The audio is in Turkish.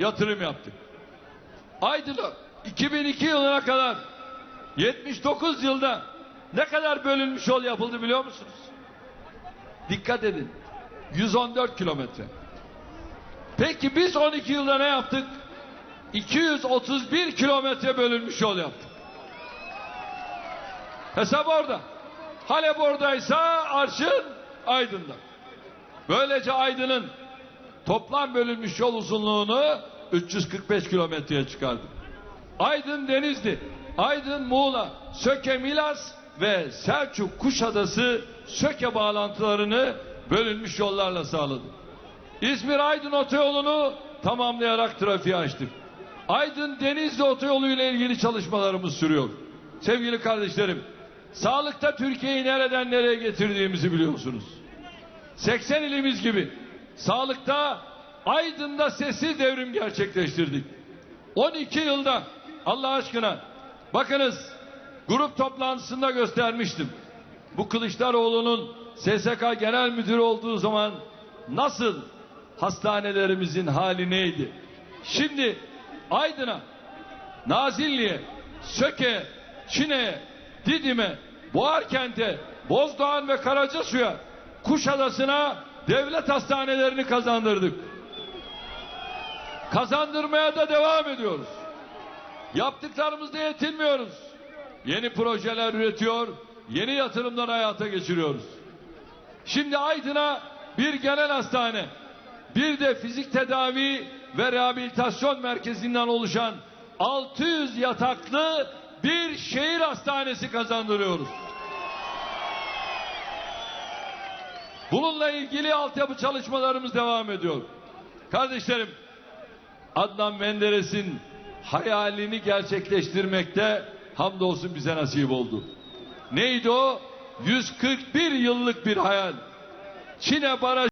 yatırım yaptık. Aydın'a 2002 yılına kadar 79 yılda ne kadar bölünmüş yol yapıldı biliyor musunuz? Dikkat edin. 114 kilometre. Peki biz 12 yılda ne yaptık? 231 kilometre bölünmüş yol yaptık. Hesap orada. Halep oradaysa Arşın Aydın'da. Böylece Aydın'ın toplam bölünmüş yol uzunluğunu 345 kilometreye çıkardık. Aydın Denizli, Aydın Muğla, Söke Milas ve Selçuk Kuşadası Söke bağlantılarını bölünmüş yollarla sağladı. İzmir Aydın otoyolunu tamamlayarak trafiğe açtık. Aydın Denizli otoyolu ile ilgili çalışmalarımız sürüyor. Sevgili kardeşlerim, sağlıkta Türkiye'yi nereden nereye getirdiğimizi biliyorsunuz. 80 ilimiz gibi sağlıkta Aydın'da sessiz devrim gerçekleştirdik. 12 yılda Allah aşkına bakınız grup toplantısında göstermiştim. Bu Kılıçdaroğlu'nun SSK Genel Müdürü olduğu zaman nasıl hastanelerimizin hali neydi? Şimdi Aydın'a, Nazilli'ye, Söke, Çin'e, Didim'e, Boğarkent'e, Bozdoğan ve Karacasu'ya, Kuşadası'na devlet hastanelerini kazandırdık. Kazandırmaya da devam ediyoruz. Yaptıklarımızda yetinmiyoruz. Yeni projeler üretiyor, yeni yatırımlar hayata geçiriyoruz. Şimdi Aydın'a bir genel hastane, bir de fizik tedavi ve rehabilitasyon merkezinden oluşan 600 yataklı bir şehir hastanesi kazandırıyoruz. Bununla ilgili altyapı çalışmalarımız devam ediyor. Kardeşlerim, Adnan Menderes'in hayalini gerçekleştirmekte hamdolsun bize nasip oldu. Neydi o? 141 yıllık bir hayal. Çin'e baraj